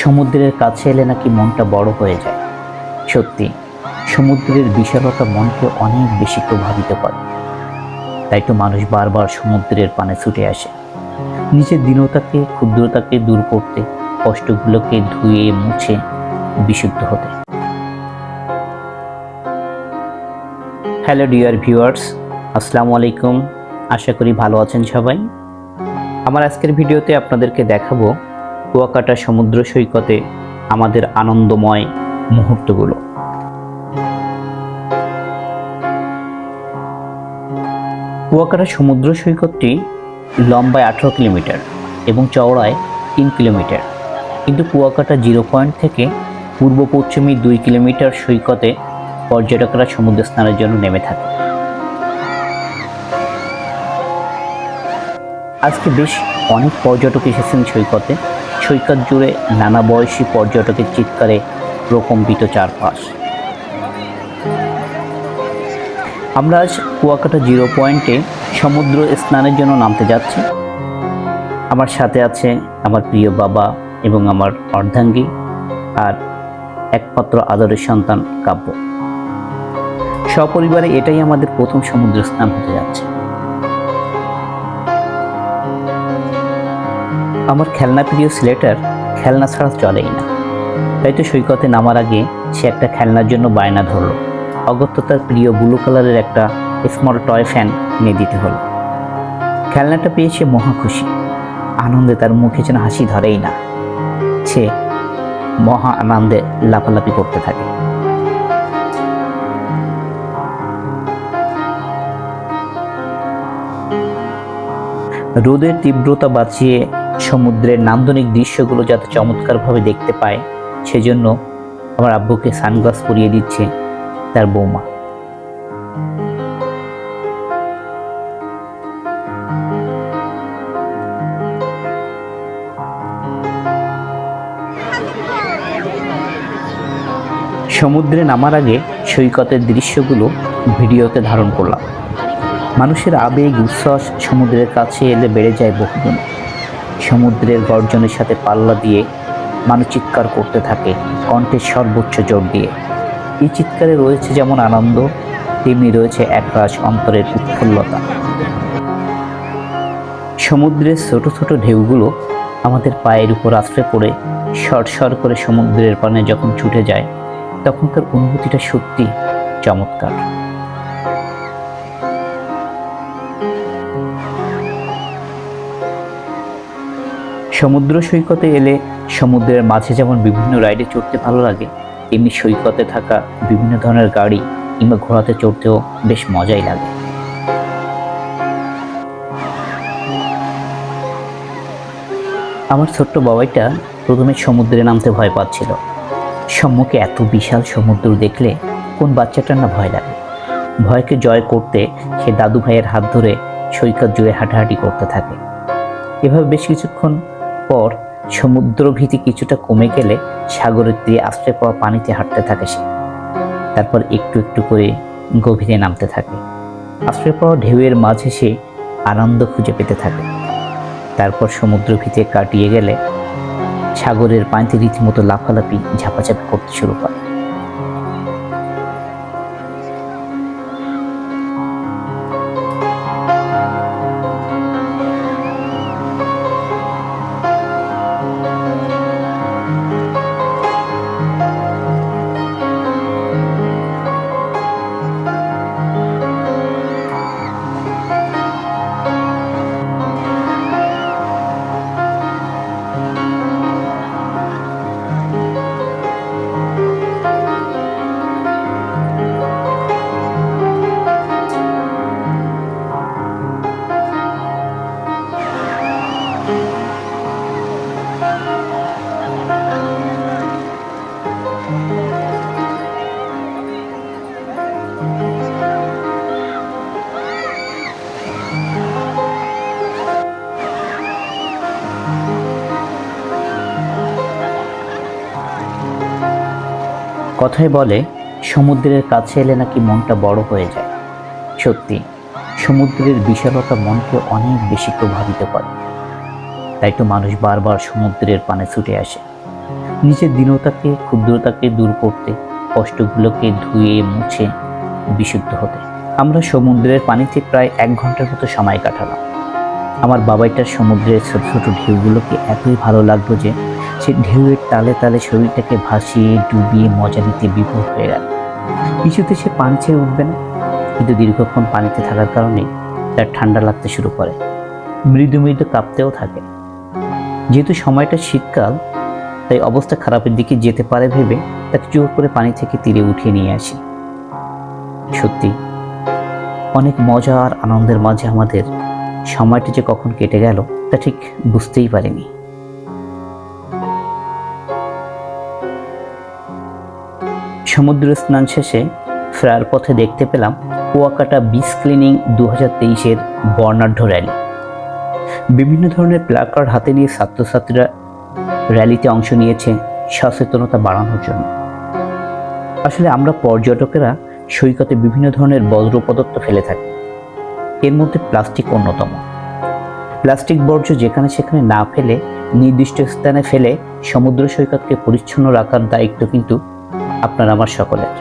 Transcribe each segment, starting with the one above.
সমুদ্রের কাছে এলে নাকি মনটা বড় হয়ে যায়। সত্যি, সমুদ্রের বিশালতা মনকে অনেক বেশি প্রভাবিত করে। তাই তো মানুষ বারবার সমুদ্রের পানে ছুটে আসে। নিজের দীনতাকে, ক্ষুদ্রতাকে দূর করতে, কষ্টগুলোকে ধুয়ে, মুছে, বিশুদ্ধ হতে। হ্যালো ডিয়ার ভিউয়ার্স, আসসালামু আলাইকুম। আশা করি ভালো আছেন সবাই। আমার আজকের ভিডিওতে আপনাদেরকে দেখাবো কুয়াকাটা সমুদ্র সৈকতে আমাদের আনন্দময় মুহূর্তগুলো। কুয়াকাটা সমুদ্র সৈকতটি লম্বায় আঠারো কিলোমিটার এবং চওড়ায় তিন কিলোমিটার। কিন্তু কুয়াকাটা জিরো পয়েন্ট থেকে পূর্ব পশ্চিমী দুই কিলোমিটার সৈকতে পর্যটকরা সমুদ্র স্নানের জন্য নেমে থাকে। আজকে বেশ অনেক পর্যটক এসেছেন সৈকতে। সৈকত জুড়ে নানা বয়সী পর্যটকের চিৎকারে প্রকম্পিত চারপাশ। আমরা আজ কুয়াকাটা জিরো পয়েন্টে সমুদ্র স্নানের জন্য নামতে যাচ্ছি। আমার সাথে আছে আমার প্রিয় বাবা এবং আমার অর্ধাঙ্গী আর একমাত্র আদরের সন্তান কাব্য। সপরিবারে এটাই আমাদের প্রথম সমুদ্র স্নান হতে যাচ্ছে। আমার খেলনা প্রিয় সিলেটার খেলনা ছাড়া চলেই না। তাই তো সৈকতে নামার আগে সে একটা খেলনার জন্য বায়না ধরলো। অগত্য তার প্রিয় ব্লু কালারের একটা স্মল টয় ফ্যান কিনে দিতে হলো। খেলনাটা পেয়ে সে মহা খুশি। আনন্দে তার মুখে যেন হাসি ধরেই না। সে মহা আনন্দে লাফালাফি করতে থাকে। রোদের তীব্রতা বাঁচিয়ে সমুদ্রের নান্দনিক দৃশ্যগুলো যাতে চমৎকারভাবে দেখতে পায়, সেজন্য আমার আব্বুকে সানগ্লাস পরিয়ে দিচ্ছে তার বৌমা। সমুদ্রে নামার আগে সৈকতের দৃশ্যগুলো ভিডিওতে ধারণ করলাম। মানুষের আবেগ, উচ্ছ্বাস সমুদ্রের কাছে এলে বেড়ে যায় বহুগুণ। সমুদ্রের গর্জনের সাথে পাল্লা দিয়ে মানুষ চিৎকার করতে থাকে, কণ্ঠের সর্বোচ্চ জোর দিয়ে। এই চিৎকারে রয়েছে যেমন আনন্দ, তেমনি রয়েছে একরাশ অন্তরের উৎফুল্লতা। সমুদ্রের ছোট ছোট ঢেউগুলো আমাদের পায়ের উপর আশ্রে পড়ে, সরসর করে সমুদ্রের পানে যখন ছুটে যায়, তখনকার অনুভূতিটা সত্যি চমৎকার। সমুদ্র সৈকতে এলে সমুদ্রের মাঝে যেমন বিভিন্ন রাইডে চড়তে ভালো লাগে, তেমনি সৈকতে থাকা বিভিন্ন ধরনের গাড়ি কিংবা ঘোড়াতে চড়তেও বেশ মজাই লাগে। আমার ছোট্ট বাবাইটা প্রথমে সমুদ্রে নামতে ভয় পাচ্ছিল। সম্মুখে এত বিশাল সমুদ্র দেখলে কোন বাচ্চাটার না ভয় লাগে। ভয়কে জয় করতে সে দাদু ভাইয়ের হাত ধরে সৈকত জুড়ে হাঁটাহাঁটি করতে থাকে। এভাবে বেশ কিছুক্ষণ পর সমুদ্রভীতি কিছুটা কমে গেলে সাগরের দিয়ে আশ্রয় পাওয়া পানিতে হাঁটতে থাকে সে। তারপর একটু একটু করে গভীরে নামতে থাকে। আশ্রয় পাওয়া ঢেউয়ের মাঝে সে আনন্দ খুঁজে পেতে থাকে। তারপর সমুদ্রভীতে কাটিয়ে গেলে সাগরের পানিতে রীতিমতো লাফালাফি, ঝাপাঝাপি করতে শুরু করে। কথায় বলে, সমুদ্রের কাছে এলে নাকি মনটা বড় হয়ে যায়। সত্যি, সমুদ্রের বিশালতা মনকে অনেক বেশি প্রভাবিত করে। তাই তো মানুষ বারবার সমুদ্রের পানে ছুটে আসে। নিজের দীনতাকে ক্ষুদ্রতাকে দূর করতে, কষ্টগুলোকে ধুয়ে, মুছে, বিশুদ্ধ হতে। আমরা সমুদ্রের পানিতে প্রায় এক ঘণ্টার মতো সময় কাটালাম। আমার বাবাইটার সমুদ্রের ছোট ছোট ঢেউগুলোকে এতই ভালো লাগল যে সে ঢেউয়ের তালে তালে শরীরটাকে ভাসিয়ে ডুবিয়ে মজা নিতে বিভোর হয়ে গেল। কিছুতে সে পানি ছেড়ে উঠবে না, কিন্তু দীর্ঘক্ষণ পানিতে থাকার কারণে তার ঠান্ডা লাগতে শুরু করে। মৃদু মৃদু কাঁপতেও থাকে। যেহেতু সময়টা শীতকাল, তাই অবস্থা খারাপের দিকে যেতে পারে ভেবে তাকে জোর করে পানি থেকে তীরে উঠিয়ে নিয়ে আসি। সত্যি, অনেক মজা আর আনন্দের মাঝে আমাদের সময়টা যে কখন কেটে গেল, তা ঠিক বুঝতেই পারিনি। সমুদ্র স্নান শেষে ফেরার পথে দেখতে পেলাম কুয়াকাটা বিচ ক্লিনিং দু হাজার তেইশের বর্ণাঢ্য র্যালি। বিভিন্ন ধরনের প্ল্যাকার্ড হাতে নিয়ে ছাত্রছাত্রীরা র্যালিতে অংশ নিয়েছে সচেতনতা বাড়ানোর জন্য। আসলে আমরা পর্যটকেরা সৈকতে বিভিন্ন ধরনের বজ্র পদার্থ ফেলে থাকি। এর মধ্যে প্লাস্টিক অন্যতম। প্লাস্টিক বর্জ্য যেখানে সেখানে না ফেলে, নির্দিষ্ট স্থানে ফেলে সমুদ্র সৈকতকে পরিচ্ছন্ন রাখার দায়িত্ব কিন্তু আপনার আমার সকলের।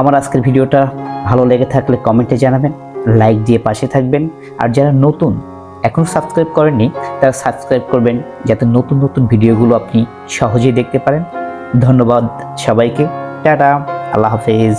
আমার আজকের ভিডিওটা ভালো লেগে থাকলে কমেন্টে জানাবেন, লাইক দিয়ে পাশে থাকবেন, আর যারা নতুন, এখন সাবস্ক্রাইব করেননি, তারা সাবস্ক্রাইব করবেন, যাতে নতুন নতুন ভিডিওগুলো আপনি সহজেই দেখতে পারেন। ধন্যবাদ সবাইকে, টাটা, আল্লাহ হাফেজ।